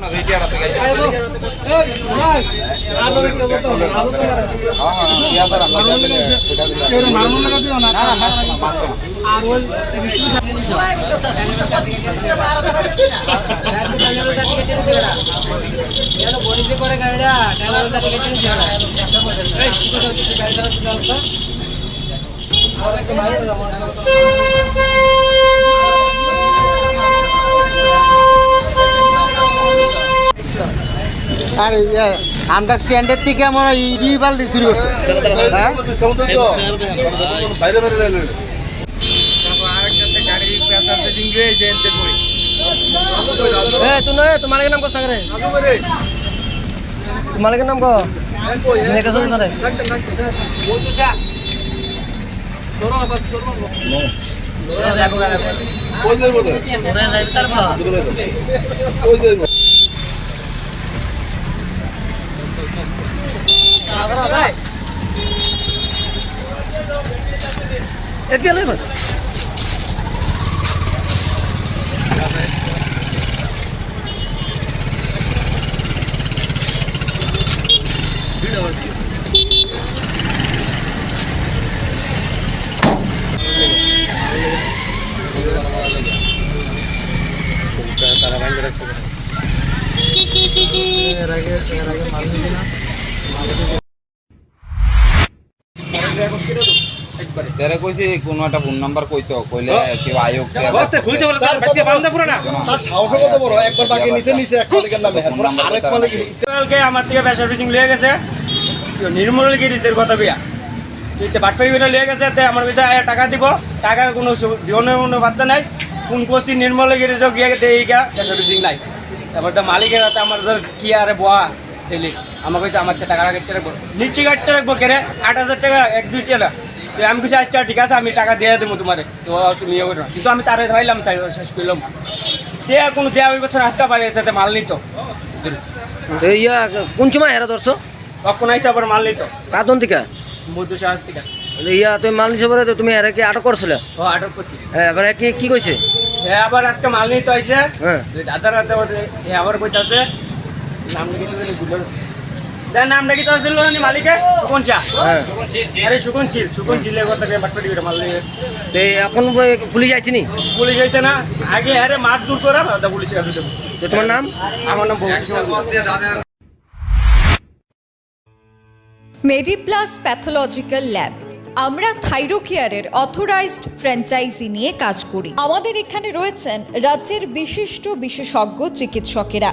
আর আন্ডারস্ট্যান্ডের থেকে আমরা ইডিবাল শুরু হ্যাঁ? বাইরে বাইরে এ তুই নয় তোমার নাম কথা রে। তোমার নাম কো যাইব তো কই যাইব এতিয়া লৈ তেরে কইছি কোনো একটা ফোন নাম্বার কইতো কইলে কেউ আয়োগ তার সাহস কত বড় একবার বাকি নিচে নিচে এক মালিকের নামে। আরেক মালিক কালকে আমার থেকে ব্যবসা ফিসিং লিয়ে গেছে। নির্মল গিরিজের কথা বিয়া বাটপাই করে লিয়ে গেছে তে আমার কাছে টাকা দিব। টাকার কোনো সু- কোনো বার্তা নাই। কোন করছি নির্মল গিরিজ গিয়ে গা ফিসিং নাই। তারপর তো মালিকের হাতে আমার কি আরে বয়া। ডেলি আমাকে কইছে আমার তো টাকা কাটতে রাখব কাটতে রাখব কেরে? আট হাজার টাকা এক দুই টাকা তো আমি কিছু আচ্ছা ঠিক আছে আমি টাকা দিয়ে দেবো তোমারে। তো তুমি ইয়ে করো কিন্তু আমি তারে ভাইলাম তাই শেষ করলাম। দেয়া কোনো দেয়া ওই বছর আসতে পারে সাথে মাল নিত। ইয়া কোন সময় হেরা ধরছো? কখন আইসে আবার মাল নিত। কাতন থেকে? সাহায্য থেকে। ইয়া তুমি মাল নিছে তো তুমি এরা কি আটক করছিলে? ও আটক করছি। এবারে কি কি কইছে? আবার আজকে মাল নিতে আইছে। হ্যাঁ। দাদার হাতে আবার কইতাছে দেন নামটা কি তোর ছিল নি মালিকে সুকন চা হ্যাঁ। আরে সুকন ছিল সুকন ছিলের কথা বাটপাটি করে মাল তো এখন পুলিশ আইছি নি? পুলিশ না। আগে আরে মার দূর করে দাদা পুলিশের কাছে দেবো। তোমার নাম? আমার নাম ভবিষ্যৎ মেডিপ্লাস প্যাথোলজিক্যাল ল্যাব আমরা থাইরোকেয়ারের অথরাইজড ফ্র্যাঞ্চাইজি নিয়ে কাজ করি। আমাদের এখানে রয়েছেন রাজ্যের বিশিষ্ট বিশেষজ্ঞ চিকিৎসকেরা।